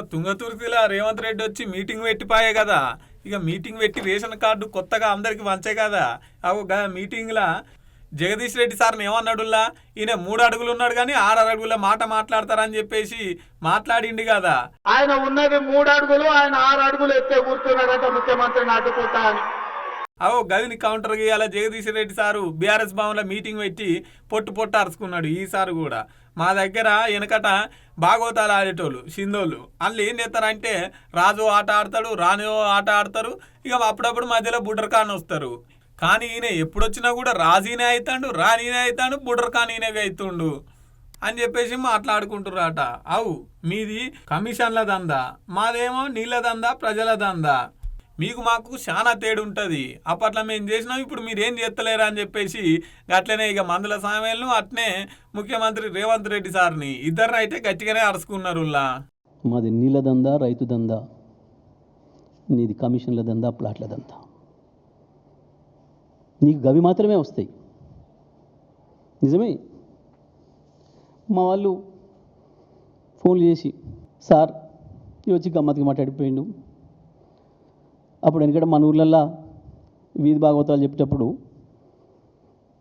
తుంగతుర్తిలో రేవంత్ రెడ్డి వచ్చి మీటింగ్ పెట్టిపాయే కదా. ఇక మీటింగ్ పెట్టి రేషన్ కార్డు కొత్తగా అందరికి వంచే కదా. అవు మీటింగ్లా జగదీష్ రెడ్డి సార్ని ఏమన్నాడుల్లా? ఈయన మూడు అడుగులు ఉన్నాడు కానీ ఆరు అడుగుల మాట మాట్లాడతారని చెప్పేసి మాట్లాడిండి కదా. ఆయన ఉన్నది మూడు అడుగులు ఆయన ఆరు అడుగులు ఎత్తే కూర్చున్నాడట ముఖ్యమంత్రిని అడ్డుకుంటా అని. అవో గదిని కౌంటర్ గీయాల జగదీష్ రెడ్డి సారు బీఆర్ఎస్ భవన్లో మీటింగ్ పెట్టి పొట్టు పొట్టు అరుచుకున్నాడు ఈసారి కూడా. మా దగ్గర వెనకట బాగోతాలు ఆడేటోళ్ళు సింధోళ్ళు. వాళ్ళు ఏం చేస్తారంటే రాజు ఆట ఆడతాడు రాని ఆట ఆడతారు ఇక అప్పుడప్పుడు మధ్యలో బుడ్రకాన్ వస్తారు. కానీ ఈయన ఎప్పుడు వచ్చినా కూడా రాజీనే అవుతాడు రానీనే అవుతాడు బుడ్రకాన్ ఈయనగా అవుతుండు అని చెప్పేసి మాట్లాడుకుంటున్నారట అవు మీది కమిషన్ల దందా మాదేమో నీళ్ళ దందా ప్రజల దందా? మీకు మాకు చాలా తేడు ఉంటుంది. అప్పట్లో మేము చేసినాం ఇప్పుడు మీరు ఏం చేస్తలేరా అని చెప్పేసి అట్లనే ఇక మందుల సామెలను అట్నే ముఖ్యమంత్రి రేవంత్ రెడ్డి సార్ని ఇద్దరు అయితే గట్టిగానే అరుచుకున్నారు మాది నీళ్ళ దందా రైతు దందా. నీది కమిషన్ల దందా ప్లాట్ల దందా. నీకు గవి మాత్రమే వస్తాయి. నిజమే? మా వాళ్ళు ఫోన్లు చేసి సార్ ఇది వచ్చి గమ్మత్తుగా మాట్లాడిపోయిండు. అప్పుడు ఎందుకంటే మన ఊర్లల్లో వీధి భాగవతాలు చెప్పేటప్పుడు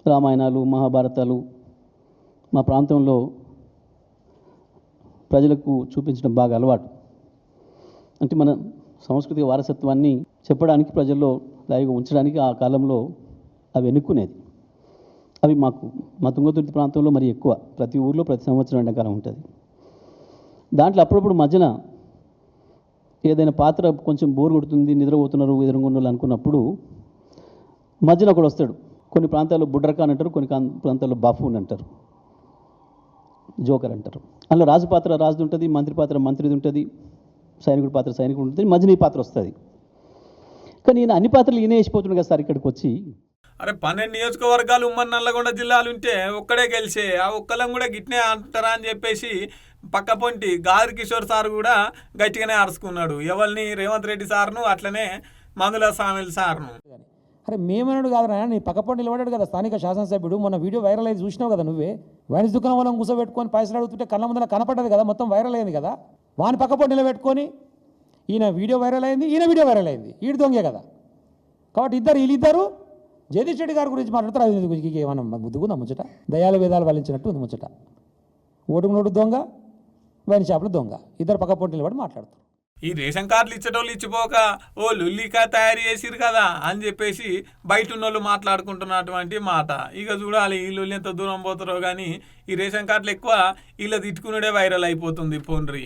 రామాయణాలు మహాభారతాలు మా ప్రాంతంలో ప్రజలకు చూపించడం బాగా అలవాటు. అంటే మన సాంస్కృతిక వారసత్వాన్ని చెప్పడానికి ప్రజల్లో లైవ్గా ఉంచడానికి ఆ కాలంలో అవి ఎన్నుకునేది. అవి మాకు మా తుంగతుర్తి ప్రాంతంలో మరి ఎక్కువ. ప్రతి ఊర్లో ప్రతి సంవత్సరం ఎండాకాలం ఉంటుంది. దాంట్లో అప్పుడప్పుడు మధ్యన ఏదైనా పాత్ర కొంచెం బోర్ కొడుతుంది నిద్రపోతున్నారు ఎదురుగుండలు అనుకున్నప్పుడు మధ్యన ఒకడు వస్తాడు. కొన్ని ప్రాంతాల్లో బుడ్రకాన్ అంటారు కొన్ని ప్రాంతాల్లో బాఫూన్ అంటారు. జోకర్ అంటారు. అందులో రాజు పాత్ర రాజుది ఉంటుంది మంత్రి పాత్ర మంత్రిది ఉంటుంది సైనికుడి పాత్ర సైనికుడు ఉంటుంది మధ్యన ఈ పాత్ర వస్తుంది. కానీ ఈయన అన్ని పాత్రలు ఈయన వేసిపోతున్నాడు కదా సార్ ఇక్కడికి వచ్చి అరే పన్నెండు నియోజకవర్గాలు ఉమ్మడి నల్లగొండ జిల్లాలు ఉంటే ఒక్కడే గెలిచే ఆ ఒక్కలం కూడా గిట్నే అంటారా అని చెప్పేసి పక్క పొంటి గారి కిషోర్ సార్ కూడా గట్టిగానే అరుచుకున్నాడు ఎవరిని రేవంత్ రెడ్డి సార్ను అట్లనే మందుల సామిల్ సార్ను. అరే మేమన్నాడు కాదురా నీ పక్కపొంటి నిలబడాడు కదా స్థానిక శాసనసభ్యుడు. మొన్న వీడియో వైరల్ అయ్యి చూసినావు కదా నువ్వే? వైరస్ దుకాణం వాళ్ళని కూర్చోబెట్టుకొని పైసలు అడుగుతుంటే కళ్ళ ముందర కనపడ్డది కదా మొత్తం వైరల్ అయింది కదా? వాని పక్కపొంటి నిలబెట్టుకొని ఈయన వీడియో వైరల్ అయింది ఈయన వీడియో వైరల్ అయింది. ఈడు దొంగే కదా. కాబట్టి ఇద్దరు వీళ్ళిద్దరు జగదీష్ రెడ్డి గారి గురించి మాట్లాడితే రాజేంద్ర గురించి ఏమన్నా ముద్దుకుందా ముచ్చట? దయాల వేదాలు వలించినట్టు ఉంది ముచ్చట. ఓటుకు నోటు దొంగ వైన్ షాపులు దొంగ. ఇద్దరు పక్క పక్కపొంటి నిలబడి మాట్లాడుతారు ఈ రేషన్ కార్డులు ఇచ్చేటోళ్ళు ఇచ్చిపోక ఓ లుల్లికా తయారు చేసిరు కదా అని చెప్పేసి బయట ఉన్నోళ్ళు మాట్లాడుకుంటున్నటువంటి మాట. ఇక చూడాలి వీళ్ళు ఎంత దూరం పోతారో కానీ ఈ రేషన్ కార్డులు ఎక్కువ వీళ్ళ తిట్టుకునుడే వైరల్ అయిపోతుంది పోన్రి.